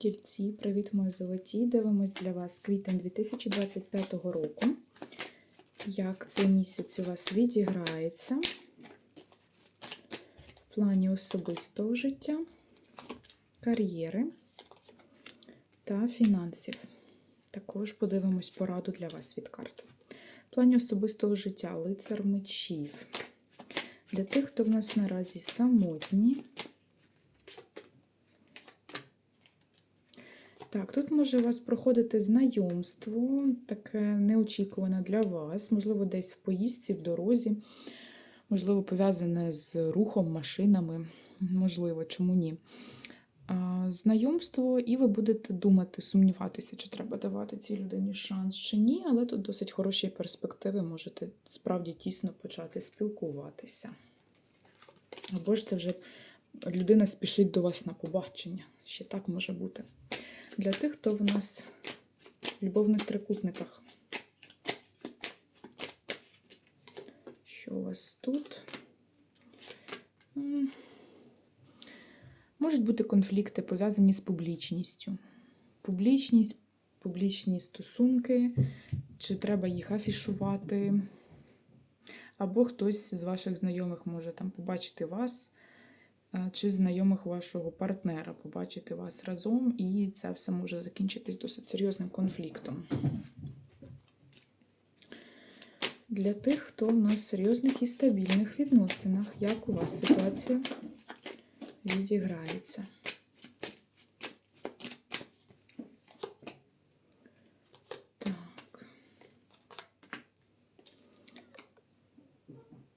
Тільці, привіт, мої золоті. Дивимось для вас квітень 2025 року. Як цей місяць у вас відіграється в плані особистого життя, кар'єри та фінансів. Також подивимось пораду для вас від карт. В плані особистого життя лицар мечів. Для тих, хто в нас наразі самотні. Так, тут може у вас проходити знайомство, таке неочікуване для вас, можливо, десь в поїздці, в дорозі, можливо, пов'язане з рухом, машинами, можливо, чому ні. Знайомство, і ви будете думати, сумніватися, чи треба давати цій людині шанс чи ні, але тут досить хороші перспективи, можете справді тісно почати спілкуватися. Або ж це вже людина спішить до вас на побачення. Ще так може бути для тих, хто в нас в любовних трикутниках. Що у вас тут? Можуть бути конфлікти, пов'язані з публічністю. Публічність, публічні стосунки, чи треба їх афішувати, або хтось з ваших знайомих може там побачити вас чи знайомих вашого партнера побачити вас разом, і це все може закінчитись досить серйозним конфліктом. Для тих, хто в нас в серйозних і стабільних відносинах, як у вас ситуація відіграється. Так.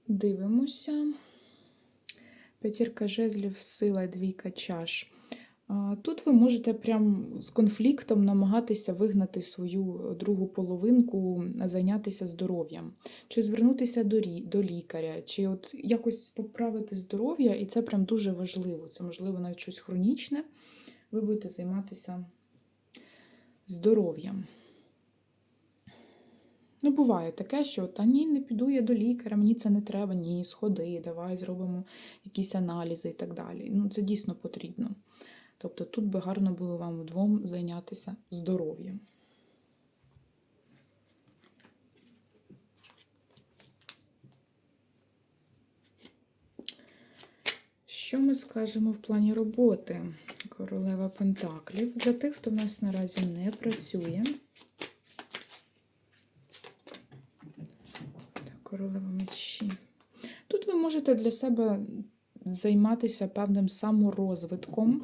Дивимося. П'ятірка жезлів, сила, двійка чаш. Тут ви можете прям з конфліктом намагатися вигнати свою другу половинку, зайнятися здоров'ям, чи звернутися до, до лікаря, чи от якось поправити здоров'я, і це прям дуже важливо. Це, можливо, навіть щось хронічне. Ви будете займатися здоров'ям. Ну, буває таке, що та ні, не піду я до лікаря, мені це не треба, ні, сходи, давай зробимо якісь аналізи і так далі. Ну, це дійсно потрібно. Тобто тут би гарно було вам вдвом зайнятися здоров'ям. Що ми скажемо в плані роботи? Королева Пентаклів. Для тих, хто в нас наразі не працює. Так, королева мечів. Тут ви можете для себе займатися певним саморозвитком,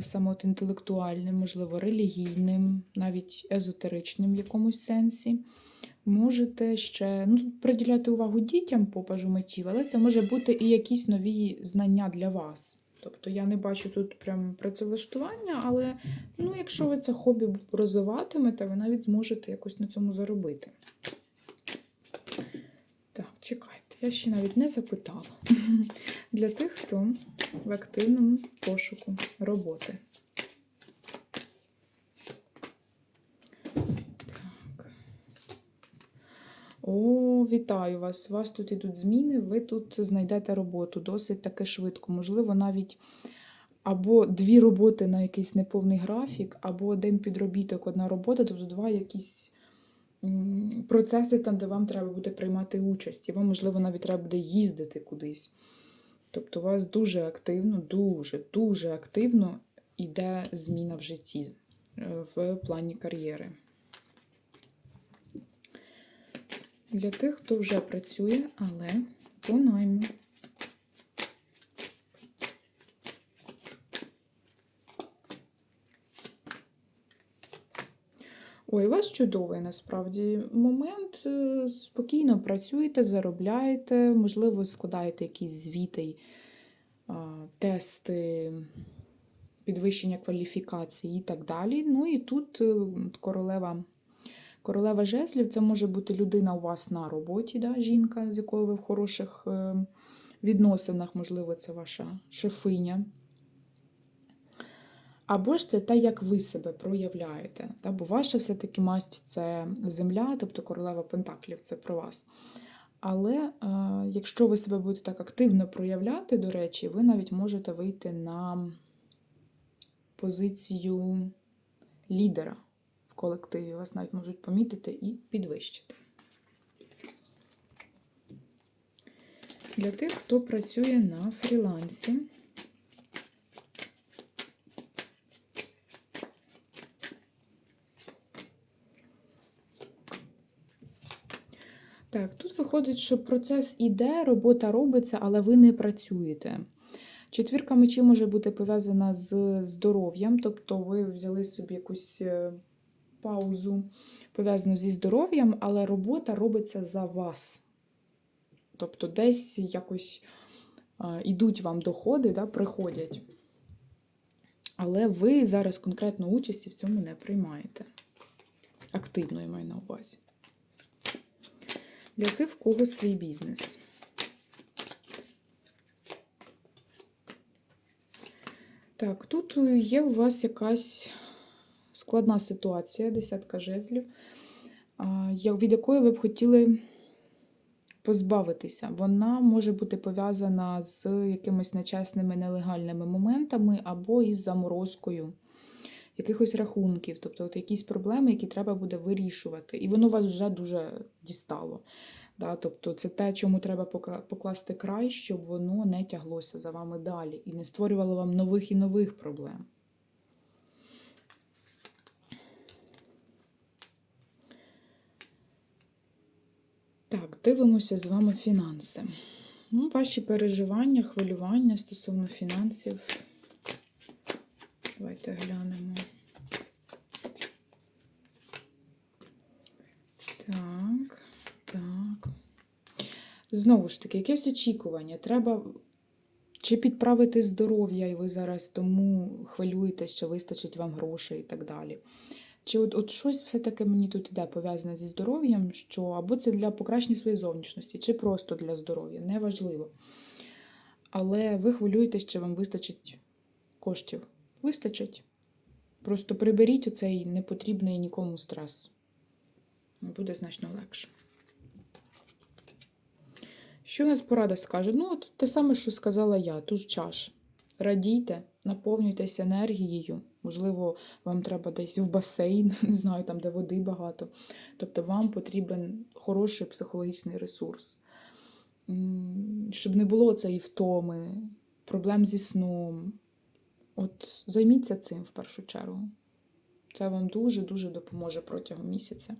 саме от інтелектуальним, можливо, релігійним, навіть езотеричним в якомусь сенсі. Можете ще ну, приділяти увагу дітям по пажу мечів, але це може бути і якісь нові знання для вас. Тобто я не бачу тут прям працевлаштування, але ну, якщо ви це хобі розвиватимете, ви навіть зможете якось на цьому заробити. Чекайте, я ще навіть не запитала. Для тих, хто в активному пошуку роботи. Так. О, вітаю вас! У вас тут ідуть зміни, ви тут знайдете роботу досить таки швидко. Можливо, навіть або дві роботи на якийсь неповний графік, або один підробіток, одна робота, тобто два якісь процеси, там, де вам треба буде приймати участь. І вам, можливо, навіть треба буде їздити кудись. Тобто, у вас дуже активно, дуже, дуже активно йде зміна в житті е, в плані кар'єри. Для тих, хто вже працює, але по найму. Ой, у вас чудовий насправді момент. Е, Спокійно працюєте, заробляєте, можливо, складаєте якісь звіти, тести, підвищення кваліфікації і так далі. Ну і тут е, королева. Королева жезлів це може бути людина у вас на роботі, да, жінка, з якою ви в хороших е, відносинах, можливо, це ваша шефиня. Або ж це те, як ви себе проявляєте. Та? Бо ваша все-таки масть це земля, тобто королева Пентаклів це про вас. Але е, якщо ви себе будете так активно проявляти, до речі, ви навіть можете вийти на позицію лідера в колективі. Вас навіть можуть помітити і підвищити. Для тих, хто працює на фрілансі. Так, тут виходить, що процес іде, робота робиться, але ви не працюєте. Четвірка мечів може бути пов'язана з здоров'ям, тобто ви взяли собі якусь е, паузу пов'язану зі здоров'ям, але робота робиться за вас. Тобто десь якось е, ідуть вам доходи, да, приходять. Але ви зараз конкретно участі в цьому не приймаєте. Активно я маю на увазі. Для тих, в кого свій бізнес. Так, тут є у вас якась складна ситуація, десятка жезлів, від якої ви б хотіли позбавитися. Вона може бути пов'язана з якимись нечесними, нелегальними моментами або із заморозкою якихось рахунків, тобто от якісь проблеми, які треба буде вирішувати. І воно вас вже дуже дістало. Да? Тобто це те, чому треба покласти край, щоб воно не тяглося за вами далі і не створювало вам нових і нових проблем. Так, дивимося з вами фінанси. Ну, ваші переживання, хвилювання стосовно фінансів. Давайте глянемо. Так, так. Знову ж таки, якесь очікування. Треба чи підправити здоров'я, і ви зараз тому хвилюєтесь, що вистачить вам грошей і так далі. Чи от, от щось все-таки мені тут іде пов'язане зі здоров'ям, що або це для покращення своєї зовнішності, чи просто для здоров'я, неважливо. Але ви хвилюєтесь, чи вам вистачить коштів. Вистачить. Просто приберіть оцей непотрібний нікому стрес. Буде значно легше. Що нас порада скаже? Ну, от те саме, що сказала я, туз чаш. Радійте, наповнюйтесь енергією. Можливо, вам треба десь в басейн, не знаю, там, де води багато. Тобто вам потрібен хороший психологічний ресурс. Щоб не було цієї втоми, проблем зі сном. От займіться цим в першу чергу. Це вам дуже-дуже допоможе протягом місяця.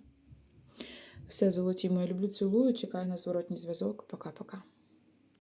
Все, золоті мої люблю, цілую. Чекаю на зворотній зв'язок. Пока-пока.